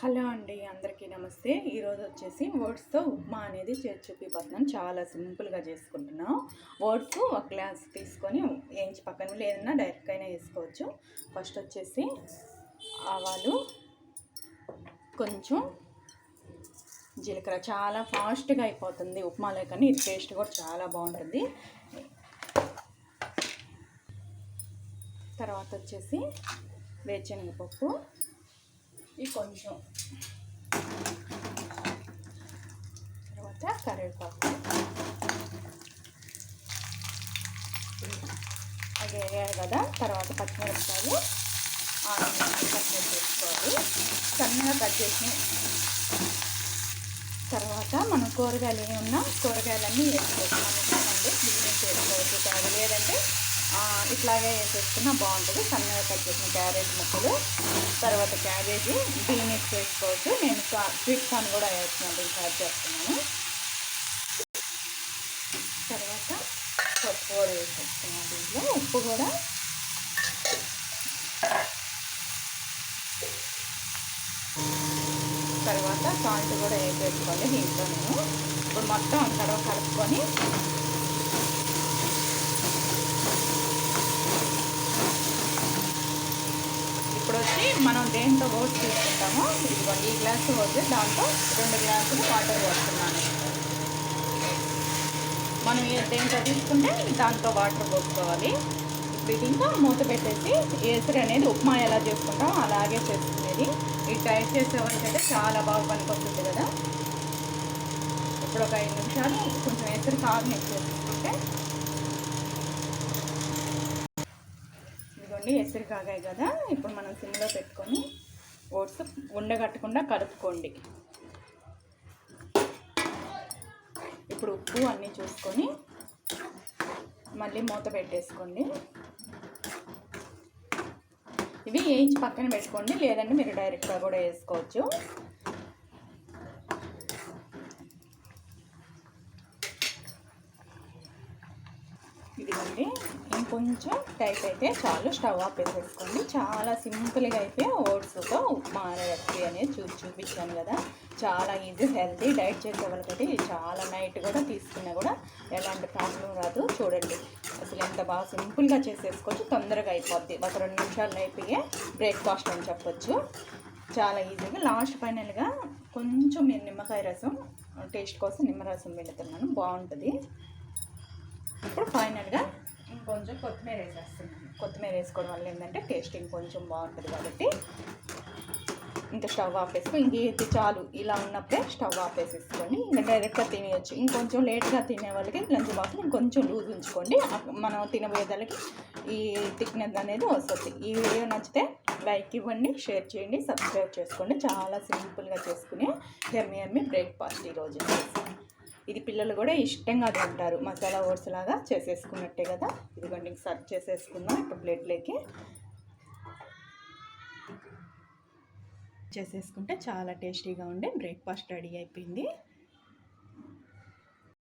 Hello అండి అందరికీ నమస్తే. ఈరోజు వచ్చేసి ఓట్స్తో ఉప్మా అనేది చేసి చూపిపోతున్నాను చాలా సింపుల్గా చేసుకుంటున్నాం. ఓట్స్ ఒక గ్లాస్ తీసుకొని వేయించి పక్కన లేదన్నా డైరెక్ట్ అయినా వేసుకోవచ్చు. ఫస్ట్ వచ్చేసి ఆవాలు కొంచెం జీలకర్ర. చాలా ఫాస్ట్గా అయిపోతుంది ఉప్మాలో కానీ ఇది టేస్ట్ కూడా చాలా బాగుంటుంది. తర్వాత వచ్చేసి వేరుశనగపప్పు. ఈ కొంచెం తర్వాత కరివేపాకు అది వేయాలి కదా తర్వాత పచ్చిమిరపకాయలు ఆనియన్ కట్ చేసుకోవాలి సన్నగా కట్ చేసి తర్వాత మనం కూరగాయలు ఏమన్నా కూరగాయలన్నీ వేసుకోవచ్చు మనం ఇస్తామండి బిజినెస్ కాదు లేదంటే ఇట్లాగే వేసేసుకున్నా బాగుంటుంది. సన్నగా కట్ చేసిన క్యారెట్ ముక్కలు తర్వాత క్యాబేజీ బీనెట్ వేసుకోవచ్చు నేను స్వీట్ కార్న్ కూడా వేస్తున్నాను యాడ్ చేస్తున్నాను. తర్వాత పప్పు కూడా వేసేస్తున్నాను దీంట్లో. ఉప్పు కూడా. తర్వాత సాల్ట్ కూడా వేసేసుకోవాలి దీంట్లో నేను. ఇప్పుడు మొత్తం తర్వాత కలుపుకొని ఇప్పుడు వచ్చి మనం దేంతో ఓట్స్ తీసుకుంటామో ఇదిగోండి ఈ గ్లాసు ఓట్స్ దాంతో రెండు గ్లాసులు వాటర్ పోస్తున్నాను. మనం దేంతో తీసుకుంటే దాంతో వాటర్ పోసుకోవాలి. ఇప్పుడు ఇంకా మూత పెట్టేసి ఏసరి అనేది ఉప్మా ఎలా చేసుకుంటాం అలాగే చేసుకునేది. ఈ ట్రై చేసేవాళ్ళకి అయితే చాలా బాగా పనికొస్తుంది కదా. ఇప్పుడు ఒక ఐదు నిమిషాలు కొంచెం ఏసరి కారం చేసుకుంటే చూడండి ఎసరు కాగాయి కదా. ఇప్పుడు మనం సిమ్లో పెట్టుకొని ఓట్స్ ఉండగట్టకుండా కలుపుకోండి. ఇప్పుడు ఉప్పు అన్నీ చూసుకొని మళ్ళీ మూత పెట్టేసుకోండి. ఇవి వేయించి పక్కన పెట్టుకోండి. లేదంటే మీరు డైరెక్ట్గా కూడా వేసుకోవచ్చు. ఇదిగోండి ఇంకొంచెం టైట్ అయితే చాలు. స్టవ్ ఆఫ్ వేసేసుకోండి చాలా సింపుల్గా అయితే ఓట్స్తో ఉప్మా రెసిపీ అనేది చూ చూపించాను కదా. చాలా ఈజీ హెల్తీ డైట్ చేసే వాళ్ళకైతే చాలా నైట్ కూడా తీసుకున్నా కూడా ఎలాంటి ప్రాబ్లం రాదు. చూడండి. అసలు ఎంత బాగా సింపుల్గా చేసేసుకోవచ్చు. తొందరగా అయిపోద్ది. ఒక రెండు నిమిషాలు అయిపోయే బ్రేక్ఫాస్ట్ అని చెప్పొచ్చు. చాలా ఈజీగా. లాస్ట్ ఫైనల్గా కొంచెం నేను నిమ్మకాయ రసం టేస్ట్ కోసం నిమ్మరసం వెళుతున్నాను బాగుంటుంది. ఇప్పుడు ఫైనల్గా ఇంకొంచెం కొత్తిమీర వేసేస్తున్నాను. కొత్తిమీర వేసుకోవడం వల్ల ఏంటంటే టేస్ట్ ఇంకొంచెం బాగుంటుంది కాబట్టి ఇంకా స్టవ్ ఆపేసుకో ఇంకేది చాలు. ఇలా ఉన్నప్పుడే స్టవ్ ఆపేసేసుకొని ఇంకా డైరెక్ట్గా తినేయచ్చు. ఇంకొంచెం లేట్గా తినే వాళ్ళకి లంచ్ బాక్స్ ఇంకొంచెం లూజ్ ఉంచుకోండి. మనం తినబోయేదానికి ఈ థిక్నెస్ అనేది వస్తుంది. ఈ వీడియో నచ్చితే లైక్ ఇవ్వండి షేర్ చేయండి సబ్స్క్రైబ్ చేసుకోండి. చాలా సింపుల్గా చేసుకునే ఎమ్మి ఎమ్మి బ్రేక్ఫాస్ట్ ఈరోజు ఇది పిల్లలు కూడా ఇష్టంగా తింటారు. మసాలా ఓట్స్ లాగా చేసేసుకున్నట్టే కదా. ఇదిగోండి సర్వ్ చేసేసుకుందాం. ఇప్పుడు ప్లేట్లోకి చేసేసుకుంటే చాలా టేస్టీగా ఉండే. బ్రేక్ఫాస్ట్ రెడీ అయిపోయింది.